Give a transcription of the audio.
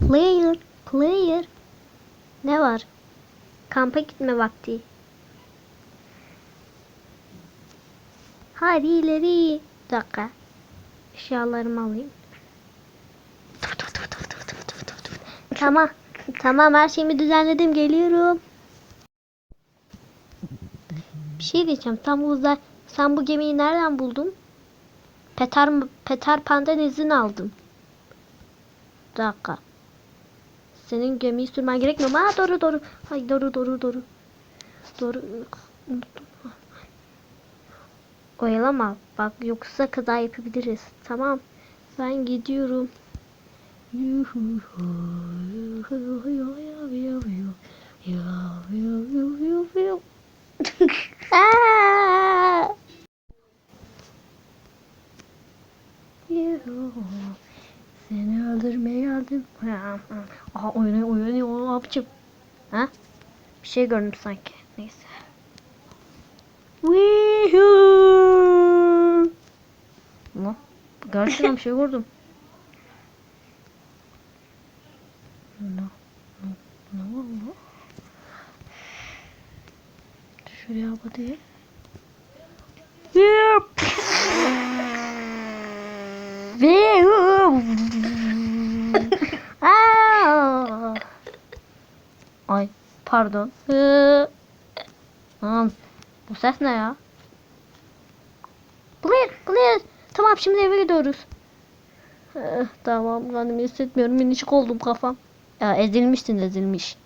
Player, player. Ne var? Kampa gitme vakti. Hadi ileri. Bir dakika. Eşyalarımı alayım. Tamam. Tamam her şeyimi düzenledim. Geliyorum. Bir şey diyeceğim. Tam uzay... Sen bu gemiyi nereden buldun? Peter, Peter Pan'dan izin aldım. Bir dakika. Senin gemiyi sürmen gerekmiyor mu? Ha doğru doğru. Hay doğru doğru doğru. Doğru. Unuttum. Oyalama. Bak yoksa kaza yapabiliriz. Tamam. Ben gidiyorum. Yuhu. Seni öldürmeye geldim. Aha oynuyor oynuyor ne yapacağım? Ha? Bir şey gördüm sanki. Neyse. Woohoo! Gerçekten bir şey gördüm. Ne? Ne? Ne oldu? Şuraya. Yep. Ay pardon. Hı. Bu ses ne ya? Clear, clear. Tamam şimdi eve gidiyoruz. Tamam kendimi hissetmiyorum. Minicik oldum kafam. Ya ezilmişsin ezilmiş.